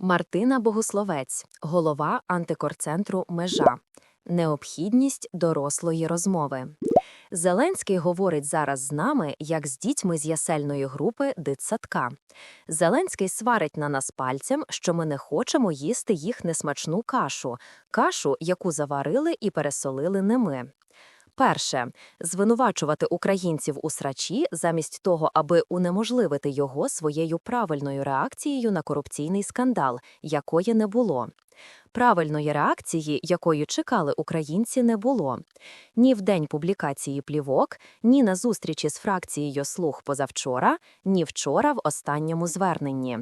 Мартина Богословець, голова антикорцентру Межа. Необхідність дорослої розмови. Зеленський говорить зараз з нами, як з дітьми з ясельної групи дитсадка. Зеленський сварить на нас пальцем, що ми не хочемо їсти їх несмачну кашу, кашу, яку заварили і пересолили не ми. Перше звинувачувати українців у срачі замість того, аби унеможливити його своєю правильною реакцією на корупційний скандал, якої не було. Правильної реакції, якою чекали українці, не було. Ні в день публікації плівок, ні на зустрічі з фракцією «Слуг» позавчора, ні вчора в останньому зверненні.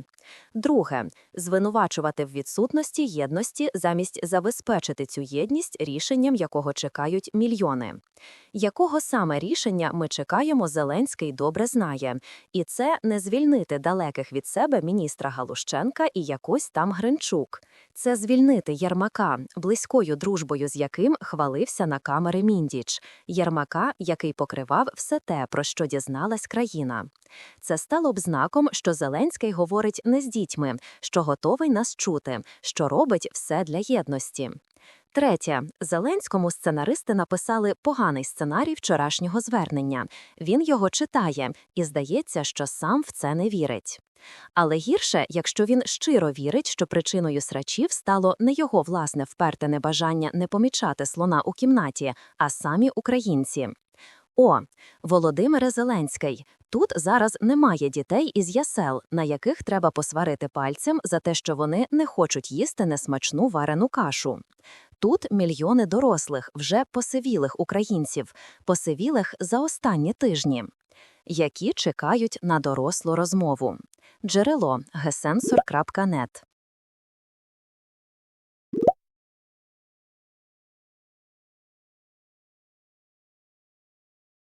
Друге звинувачувати в відсутності єдності замість забезпечити цю єдність рішенням, якого чекають мільйони. Якого саме рішення ми чекаємо, Зеленський добре знає, і це не звільнити далеких від себе міністра Галущенка і якось там Гринчук. Це звільнити Єрмака, близькою дружбою з яким хвалився на камери Міндіч, Єрмака, який покривав все те, про що дізналась країна. Це стало б знаком, що Зеленський говорить не з дітьми, що готовий нас чути, що робить все для єдності. Третє, Зеленському сценаристи написали поганий сценарій вчорашнього звернення. Він його читає і здається, що сам в це не вірить. Але гірше, якщо він щиро вірить, що причиною срачів стало не його власне вперте небажання не помічати слона у кімнаті, а самі українці. О, Володимире Зеленський. Тут зараз немає дітей із ясел, на яких треба посварити пальцем за те, що вони не хочуть їсти несмачну варену кашу. Тут мільйони дорослих, вже посивілих українців, посивілих за останні тижні, які чекають на дорослу розмову. Джерело гесенсор.нет